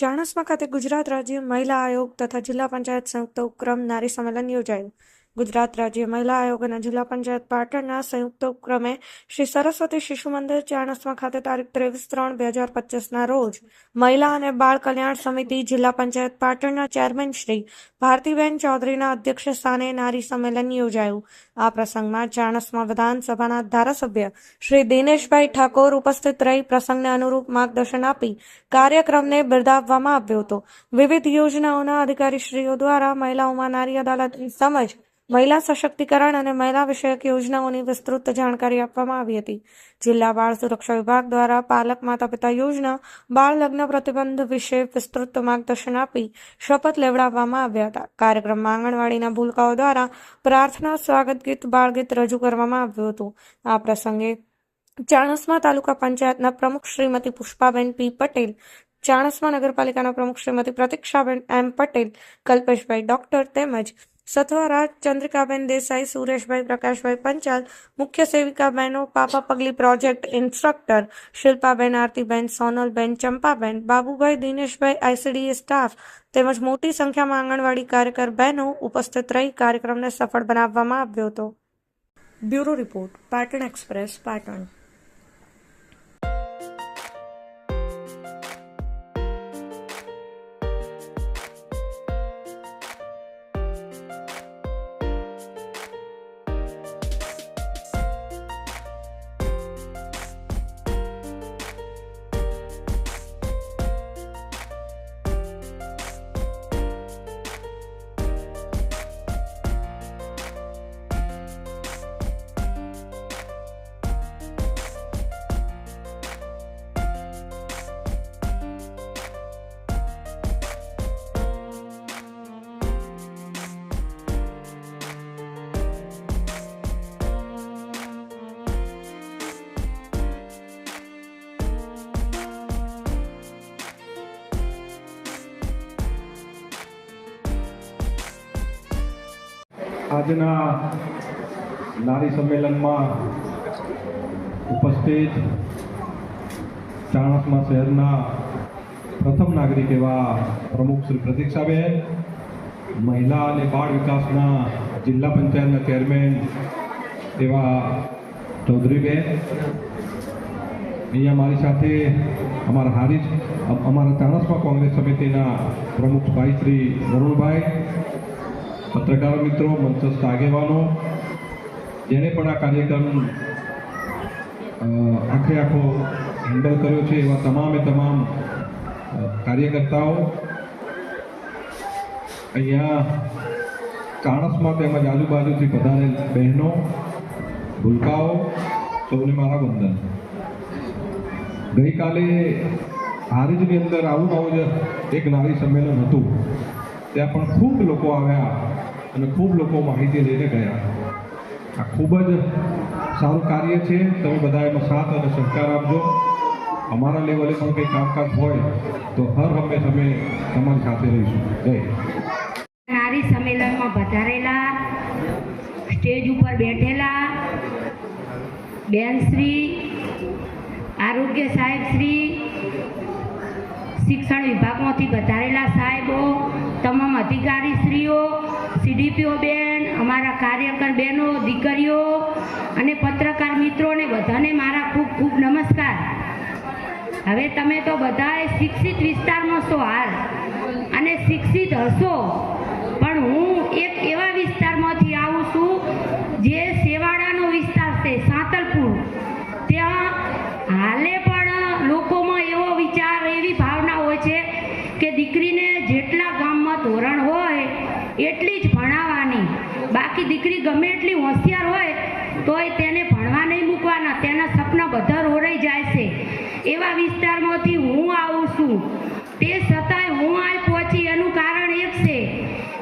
ચાણસ્મા ખાતે ગુજરાત રાજ્ય મહિલા આયોગ તથા જિલ્લા પંચાયત સંયુક્ત ઉપક્રમ નારી સંમેલન યોજાયું. ગુજરાત રાજ્ય મહિલા આયોગ અને જિલ્લા પંચાયત પાટણના સંયુક્ત ઉપક્રમે શ્રી સરસ્વતી શિશુ મંદિર ચાણસમાં ખાતે તારીખ ત્રેવીસ ત્રણ બે હજાર પચીસના રોજ મહિલા અને બાળ કલ્યાણ સમિતિ જિલ્લા પંચાયત પાટણના ચેરમેન શ્રી ભારતીબેન ચૌધરીના અધ્યક્ષ સ્થાને નારી સંમેલન યોજાયું. આ પ્રસંગમાં ચાણસમાં વિધાનસભાના ધારાસભ્ય શ્રી દિનેશભાઈ ઠાકોર ઉપસ્થિત રહી પ્રસંગને અનુરૂપ માર્ગદર્શન આપી કાર્યક્રમને બિરદાવવામાં આવ્યો હતો. વિવિધ યોજનાઓના અધિકારીશ્રીઓ દ્વારા મહિલાઓમાં નારી અદાલતની સમજ મહિલા સશક્તિકરણ અને મહિલા વિષયક યોજનાઓની વિસ્તૃત જાણકારી આપવામાં આવી હતી. જિલ્લા બાળ સુરક્ષા વિભાગ દ્વારા પાલક માતા પિતા યોજના બાળ લગ્ન પ્રતિબંધ વિશે વિસ્તૃત માર્ગદર્શન આપી શપથ લેવડાવવામાં આવ્યા હતા. કાર્યક્રમમાં આંગણવાડીના ભૂલકાઓ દ્વારા પ્રાર્થના સ્વાગત ગીત બાળગીત રજૂ કરવામાં આવ્યું હતું. આ પ્રસંગે ચાણસ્મા તાલુકા પંચાયતના પ્રમુખ શ્રીમતી પુષ્પાબેન પી પટેલ, ચાણસ્મા નગરપાલિકાના પ્રમુખ શ્રીમતી પ્રતિક્ષાબેન એમ પટેલ, કલ્પેશભાઈ ડોક્ટર તેમજ સથવારા ચંદ્રિકાબેન દેસાઈ, સુરેશભાઈ, પ્રકાશભાઈ પંચાલ, મુખ્ય સેવિકા બહેનો પાપા પગલી પ્રોજેક્ટ ઇન્સ્ટ્રક્ટર, શિલ્પાબેન, આરતીબેન, સોનલબેન, ચંપાબેન, બાબુભાઈ, દિનેશભાઈ, આઈસીડીએ સ્ટાફ, તેમજ મોટી સંખ્યામાં આંગણવાડી કાર્યકર બહેનો ઉપસ્થિત રહી કાર્યક્રમને સફળ બનાવવામાં આવ્યો હતો. Bureau report, Patan express, Patan. આજના નારી સંમેલનમાં ઉપસ્થિત ચાણસમા શહેરના પ્રથમ નાગરિક એવા પ્રમુખ શ્રી પ્રતિક્ષાબેન મહિલા અને બાળ વિકાસના જિલ્લા પંચાયતના ચેરમેન એવા ચૌધરીબેન, અહીંયા મારી સાથે અમારા હારીજ, અમારા ચાણસમા કોંગ્રેસ સમિતિના પ્રમુખ ભાઈ શ્રી વરુણભાઈ પત્રકાર મિત્રો, મંચસ્થ આગેવાનો જેણે પણ આ કાર્યક્રમ આખે આખો હેન્ડલ કર્યો છે એવા તમામે તમામ કાર્યકર્તાઓ, અહીંયા કાણસમાં તેમજ આજુબાજુથી પધારેલ બહેનો, ભૂલકાઓ, સૌને મારા વંદન. ગઈકાલે હારીજની અંદર આવું આવું એક નારી સંમેલન હતું. ત્યાં પણ ખૂબ લોકો આવ્યા. અને ખૂબ લોકો માહિતી લઈને ગયા. આ ખૂબ જ સારું કાર્ય છે. તમે બધા એનો સાથ અને સહકાર આપજો. અમારા લેવલે પણ કંઈ કામકાજ હોય તો હર હંમેશ અમે તમારી સાથે રહીશું. જય નારી સંમેલનમાં પધારેલા, સ્ટેજ ઉપર બેઠેલા બેનશ્રી, આરોગ્ય સાહેબશ્રી શિક્ષણ વિભાગમાંથી વધારેલા સાહેબો, તમામ અધિકારીશ્રીઓ સીડીપીઓ બેન, અમારા કાર્યકર બહેનો દીકરીઓ અને પત્રકાર મિત્રોને બધાને મારા ખૂબ ખૂબ નમસ્કાર. હવે તમે તો બધાએ શિક્ષિત વિસ્તારમાં છો હાલ અને શિક્ષિત હશો, પણ હું એક એવા વિસ્તારમાંથી આવું છું જે સેવાડાનો વિસ્તાર છે, સાંતલપુર. ત્યાં હાલે પણ લોકોમાં એવો વિચાર, એવી ભાવના હોય છે કે દીકરીને જેટલા ગામમાં ધોરણ હોય, એટલી બાકી દીકરી ગમે એટલી હોશિયાર હોય, તોય તેને ભણવા નહીં મૂકવાના. તેના સપના બધા રોરાઈ જાય છે. એવા વિસ્તારમાંથી હું આવું છું. તે છતાંય હું અહીં પહોંચી. એનું કારણ એક છે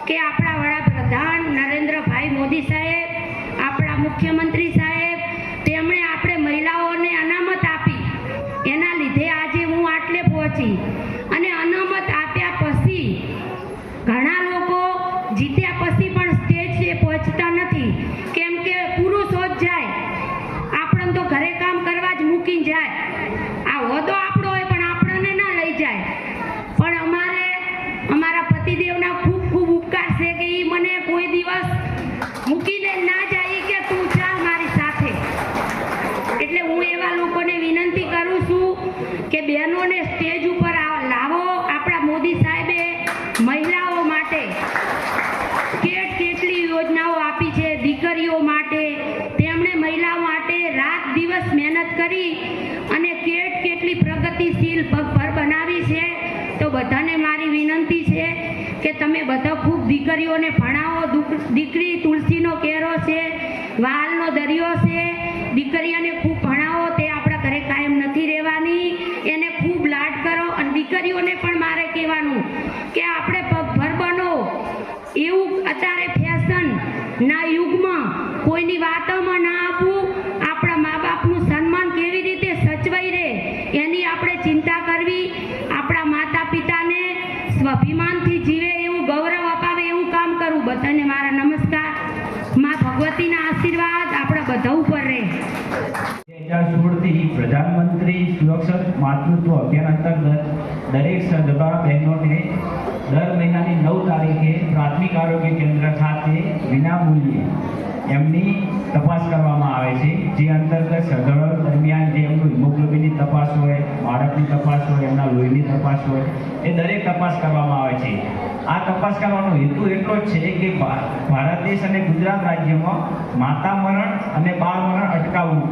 કે આપણા વડાપ્રધાન નરેન્દ્રભાઈ મોદી સાહેબ, આપણા મુખ્યમંત્રી સાહેબ કે બહેનોને સ્ટેજ ઉપર લાવો આપણા મોદી સાહેબે મહિલાઓ માટે કેટ કેટલી યોજનાઓ આપી છે દીકરીઓ માટે. તેમણે મહિલાઓ માટે રાત દિવસ મહેનત કરી અને કેટ કેટલી પ્રગતિશીલ પગભર બનાવી છે. તો બધાને મારી વિનંતી છે કે તમે બધા ખૂબ દીકરીઓને ભણાવો. દીકરી તુલસીનો કેરો છે, વાલનો દરિયો છે. દીકરીઓને ખૂબ ભણાવો. કાયમ રહેવાની એને ખૂબ લાડ કરો અને દીકરીઓને પણ મારે કહેવાનું કે આપણે પગભર બનો. એવું અત્યારે ફેશન ના યુગમાં કોઈની વાતોમાં ના આપવું આપણા મા બાપનું સન્માન કેવી રીતે સચવાઈ રહે, એની આપણે ચિંતા કરવી. આપણા માતા પિતાને સ્વાભિમાનથી જીવે એવું ગૌરવ અપાવે એવું કામ કરવું બધાને મારા નમસ્કાર. મા ભગવતીના આશીર્વાદ આપણા બધા ઉપર રહે. હજાર સોળથી પ્રધાનમંત્રી સુરક્ષા માતૃત્વ અભિયાન અંતર્ગત દરેક સગર્ભા બહેનોને દર મહિનાની નવ તારીખે પ્રાથમિક આરોગ્ય કેન્દ્ર ખાતે વિનામૂલ્યે એમની તપાસ કરવામાં આવે છે. જે અંતર્ગત સગર્ભ દરમિયાન જે એમનું હિમોગ્લોબિનની તપાસ હોય, બાળકની તપાસ હોય, એમના લોહીની તપાસ હોય, એ દરેક તપાસ કરવામાં આવે છે. આ તપાસ કરવાનો હેતુ એટલો જ છે કે ભારત દેશ અને ગુજરાત રાજ્યમાં માતા મરણ અને બાળ મરણ અટકાવવું.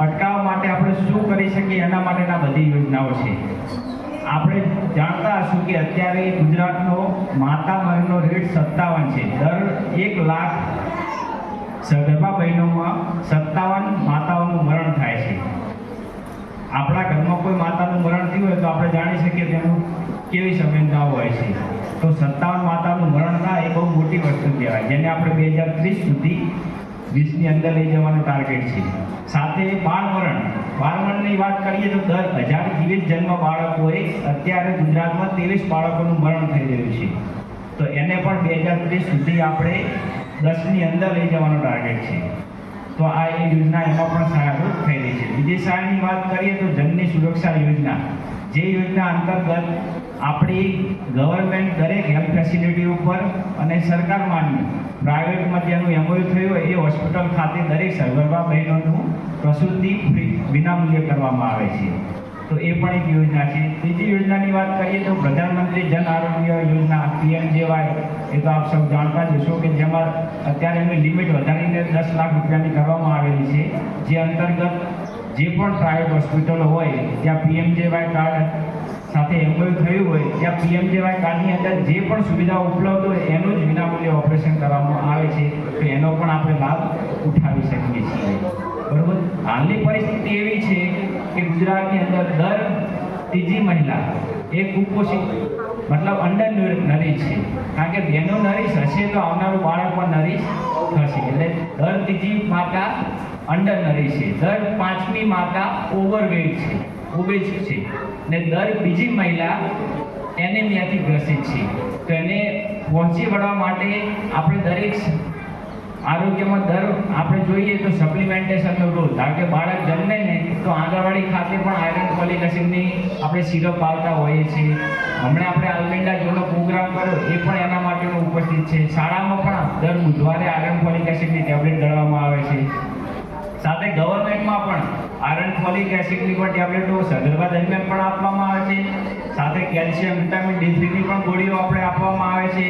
અટકાવવા માટે આપણે શું કરી શકીએ? એના માટેના બધી યોજનાઓ છે. આપણે જાણતા હશું કે અત્યારે ગુજરાતનો માતા મરણનો રેટ સત્તાવન છે. દર એક લાખ સગર્ભા બહેનોમાં સત્તાવન માતાઓનું મરણ થાય છે. આપણા ઘરમાં કોઈ માતાનું મરણ થયું હોય તો આપણે જાણી શકીએ તેનું કેવી સંવેદનાઓ હોય છે. તો સત્તાવન માતાનું મરણ થાય એ બહુ મોટી વસ્તુ કહેવાય. જેને આપણે બે હજાર ત્રીસ સુધી વીસની અંદર લઈ જવાનો ટાર્ગેટ છે. સાથે બાળમરણ. બાળમરણની વાત કરીએ તો દર હજાર જીવિત જન્મ બાળકોએ અત્યારે ગુજરાતમાં ત્રેવીસ બાળકોનું મરણ થઈ રહ્યું છે. તો એને પણ બે હજાર ત્રીસ સુધી આપણે દસની અંદર લઈ જવાનો ટાર્ગેટ છે. તો આ એ યોજના એમાં પણ સહાયરૂપ થઈ રહી છે. બીજી સહાયની વાત કરીએ તો જનની સુરક્ષા યોજના. જે યોજના અંતર્ગત આપણી ગવર્મેન્ટ દરેક હેલ્થ ફેસિલિટી ઉપર અને સરકાર માન્ય પ્રાઇવેટમાં જેનું એમઓયુ થયું હોય એ હોસ્પિટલ ખાતે દરેક સગર્ભા બહેનોનું પ્રસૂતિ વિનામૂલ્યે કરવામાં આવે છે. તો એ પણ એક યોજના છે. બીજી યોજનાની વાત કરીએ તો પ્રધાનમંત્રી જન આરોગ્ય યોજના, પીએમજેવાય, એ તો આપ સૌ જાણતા જ હશો કે જેમાં અત્યારે એની લિમિટ વધારીને દસ લાખ રૂપિયાની કરવામાં આવેલી છે. જે અંતર્ગત જે પણ પ્રાઇવેટ હોસ્પિટલો હોય ત્યાં પીએમજેવાય કાર્ડ સાથે એમઓયુ થયું હોય, ત્યાં પીએમજેવાય કાર્ડની અંદર જે પણ સુવિધાઓ ઉપલબ્ધ હોય, એનું જ વિનામૂલ્યે ઓપરેશન કરવામાં આવે છે. તો એનો પણ આપણે લાભ ઉઠાવી શકીએ છીએ. બરોબર? હાલની પરિસ્થિતિ એવી છે કે ગુજરાતની અંદર દર ત્રીજી મહિલા એ કુપોષિત, મતલબ અંડર નરીશ છે. કારણ કે બહેનો નરીશ હશે તો આવનારું બાળક પણ નરીશ થશે. એટલે દર ત્રીજી માતા અંડર નરીશ છે. દર પાંચમી માતા ઓવરવેટ છે ઓબેજ છે. ને દર બીજી મહિલા એનેમિયાથી ગ્રસિત છે. તો એને પહોંચી વળવા માટે આપણે દરેક આરોગ્યમાં દર આપણે જોઈએ તો સપ્લિમેન્ટેશનનો રોલ કારણ કે બાળક જન્મે ને તો આંગણવાડી ખાતે પણ આયરન ફોલિક એસિડની આપણે સિરપ આવતા હોઈએ છીએ. હમણાં આપણે આલ્મેન્ડા જોનો પ્રોગ્રામ કર્યો, એ પણ એના માટેનો ઉપસ્થિત છે. શાળામાં પણ દર બુધવારે આયરન ફોલિક એસિડની ટેબ્લેટ ગણવામાં આવે છે. સાથે ગવર્મેન્ટમાં પણ આયરન ફોલિક એસિડની પણ ટેબ્લેટો સગર્ભા દરમિયાન પણ આપવામાં આવે છે. સાથે કેલ્શિયમ વિટામિન ડી થ્રીની પણ ગોળીઓ આપણે આપવામાં આવે છે.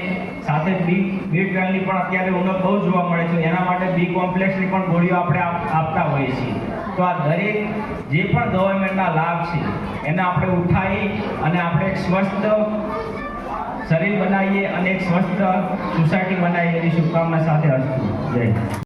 સાથે બી બી ટ્વેલ્વની પણ અત્યારે ઉણપ બહુ જોવા મળે છે. એના માટે બી કોમ્પ્લેક્સની પણ ગોળીઓ આપણે આપતા હોઈએ છીએ. તો આ દરેક જે પણ ગવર્મેન્ટના લાભ છે, એને આપણે ઉઠાવી અને આપણે એક સ્વસ્થ શરીર બનાવીએ અને એક સ્વસ્થ સોસાયટી બનાવીએ. એની શુભકામના સાથે હસ્તું જય.